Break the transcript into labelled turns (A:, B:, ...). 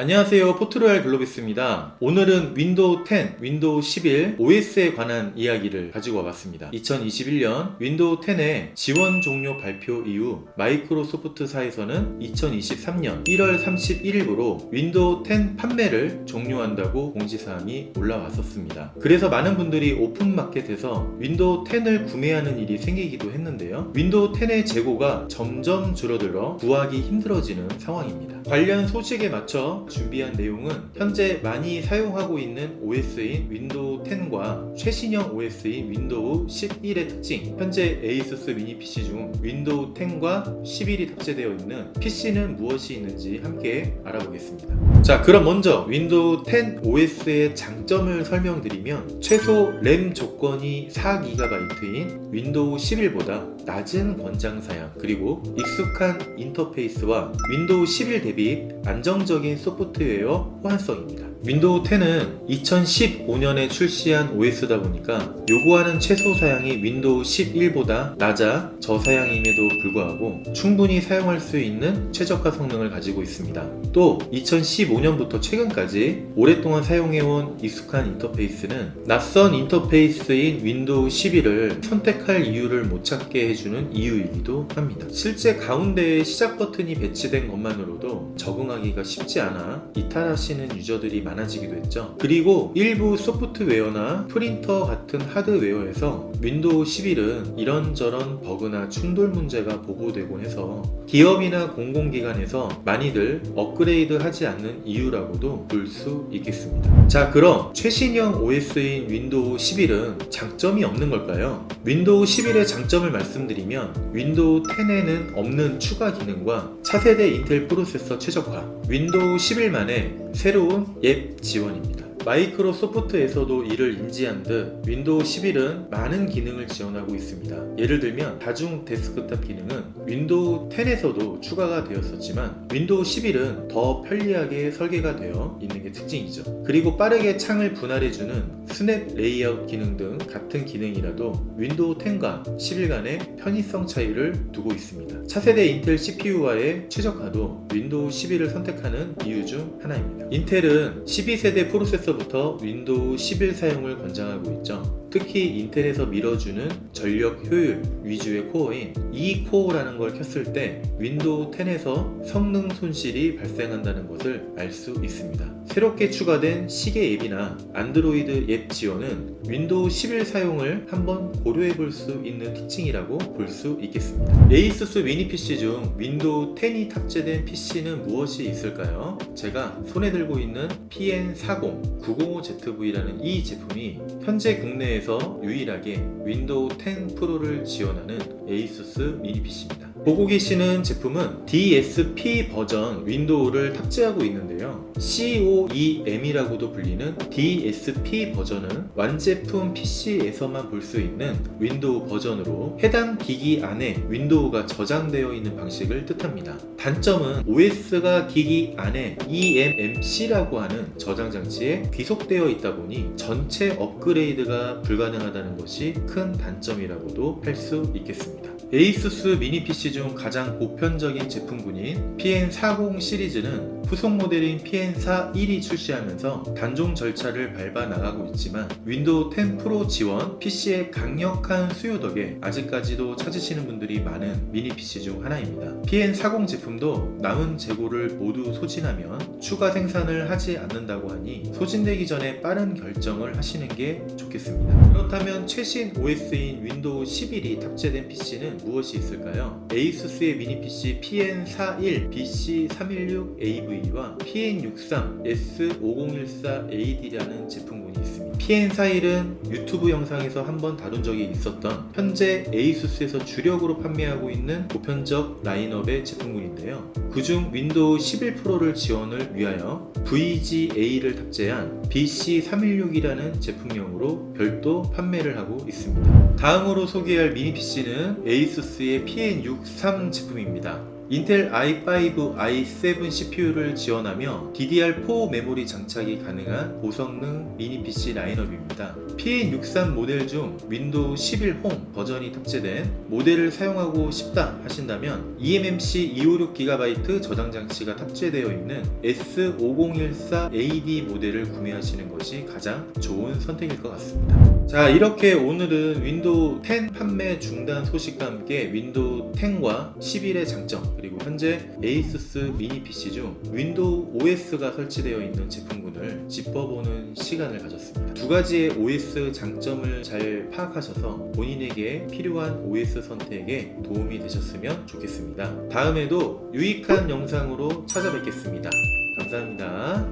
A: 안녕하세요. 포트로얄 글로비스입니다. 오늘은 윈도우 10, 윈도우 11 OS에 관한 이야기를 가지고 와봤습니다. 2021년 윈도우 10의 지원 종료 발표 이후 마이크로소프트사에서는 2023년 1월 31일부로 윈도우 10 판매를 종료한다고 공지사항이 올라왔었습니다. 그래서 많은 분들이 오픈마켓에서 윈도우 10을 구매하는 일이 생기기도 했는데요. 윈도우 10의 재고가 점점 줄어들어 구하기 힘들어지는 상황입니다. 관련 소식에 맞춰 준비한 내용은 현재 많이 사용하고 있는 OS인 윈도우 10과 최신형 OS인 윈도우 11의 특징, 현재 에이수스 미니 PC 중 윈도우 10과 11이 탑재되어 있는 PC는 무엇이 있는지 함께 알아보겠습니다. 자, 그럼 먼저 윈도우 10 OS의 장점을 설명드리면 최소 램 조건이 4GB인 윈도우 11보다 낮은 권장 사양 그리고 익숙한 인터페이스와 윈도우 11 대비 안정적인 소프트 웨어 호환성입니다. 윈도우 10은 2015년에 출시한 OS다 보니까 요구하는 최소 사양이 윈도우 11보다 낮아 저사양임에도 불구하고 충분히 사용할 수 있는 최저가 성능을 가지고 있습니다. 또 2015년부터 최근까지 오랫동안 사용해온 익숙한 인터페이스는 낯선 인터페이스인 윈도우 11을 선택할 이유를 못 찾게 해주는 이유이기도 합니다. 실제 가운데에 시작 버튼이 배치된 것만으로도 적응하기가 쉽지 않아 이탈하시는 유저들이 많아지기도 했죠. 그리고 일부 소프트웨어나 프린터 같은 하드웨어에서 윈도우 11은 이런저런 버그나 충돌 문제가 보고되곤 해서 기업이나 공공기관에서 많이들 업그레이드 하지 않는 이유라고도 볼 수 있겠습니다. 자, 그럼 최신형 OS인 윈도우 11은 장점이 없는 걸까요? 윈도우 11의 장점을 말씀드리면 윈도우 10에는 없는 추가 기능과 차세대 인텔 프로세서 최적화, 윈도우 11만의 새로운 앱 지원입니다. 마이크로소프트에서도 이를 인지한 듯 윈도우 11은 많은 기능을 지원하고 있습니다. 예를 들면 다중 데스크탑 기능은 윈도우 10에서도 추가가 되었었지만 윈도우 11은 더 편리하게 설계가 되어 있는 게 특징이죠. 그리고 빠르게 창을 분할해주는 스냅 레이아웃 기능 등 같은 기능이라도 윈도우 10과 11 간의 편의성 차이를 두고 있습니다. 차세대 인텔 CPU와의 최적화도 윈도우 11을 선택하는 이유 중 하나입니다. 인텔은 12세대 프로세서 부터 윈도우 11 사용을 권장하고 있죠. 특히 인텔에서 밀어주는 전력 효율 위주의 코어인 E코어라는 걸 켰을 때 윈도우 10에서 성능 손실이 발생한다는 것을 알 수 있습니다. 새롭게 추가된 시계 앱이나 안드로이드 앱 지원은 윈도우 11 사용을 한번 고려해 볼 수 있는 특징이라고 볼 수 있겠습니다. 에이수스 미니 PC 중 윈도우 10이 탑재된 PC는 무엇이 있을까요? 제가 손에 들고 있는 PN40 905ZV라는 이 제품이 현재 국내에 서 유일하게 윈도우 10 프로를 지원하는 에이수스 미니 PC입니다. 보고 계시는 제품은 DSP 버전 윈도우를 탑재하고 있는데요. COEM이라고도 불리는 DSP 버전은 완제품 PC에서만 볼 수 있는 윈도우 버전으로 해당 기기 안에 윈도우가 저장되어 있는 방식을 뜻합니다. 단점은 OS가 기기 안에 eMMC라고 하는 저장 장치에 귀속되어 있다 보니 전체 업그레이드가 불가능하다는 것이 큰 단점이라고도 할 수 있겠습니다. 에이수스 미니 PC 중 가장 보편적인 제품군인 PN40 시리즈는 후속 모델인 PN41이 출시하면서 단종 절차를 밟아 나가고 있지만 윈도우 10 프로 지원 PC의 강력한 수요 덕에 아직까지도 찾으시는 분들이 많은 미니 PC 중 하나입니다. PN40 제품도 남은 재고를 모두 소진하면 추가 생산을 하지 않는다고 하니 소진되기 전에 빠른 결정을 하시는 게 좋겠습니다. 그렇다면 최신 OS인 윈도우 11이 탑재된 PC는 무엇이 있을까요? 에이수스의 미니 PC PN41 BC316AV 와 PN63 S5014AD라는 제품군이 있습니다. PN41은 유튜브 영상에서 한번 다룬 적이 있었던 현재 에이수스에서 주력으로 판매하고 있는 보편적 라인업의 제품군인데요. 그중 윈도우 11 프로를 지원을 위하여 VGA를 탑재한 BC316이라는 제품명으로 별도 판매를 하고 있습니다. 다음으로 소개할 미니 PC는 에이수스의 PN63 제품입니다. 인텔 i5, i7 CPU를 지원하며 DDR4 메모리 장착이 가능한 고성능 미니 PC 라인업입니다. PN63 모델 중 윈도우 11 홈 버전이 탑재된 모델을 사용하고 싶다 하신다면 eMMC 256GB 저장 장치가 탑재되어 있는 S5014AD 모델을 구매하시는 것이 가장 좋은 선택일 것 같습니다. 자, 이렇게 오늘은 윈도우 10 판매 중단 소식과 함께 윈도우 10과 11의 장점, 그리고 현재 에이수스 미니 PC 중 윈도우 OS가 설치되어 있는 제품군을 짚어보는 시간을 가졌습니다. 두 가지의 OS 장점을 잘 파악하셔서 본인에게 필요한 OS 선택에 도움이 되셨으면 좋겠습니다. 다음에도 유익한 영상으로 찾아뵙겠습니다. 감사합니다.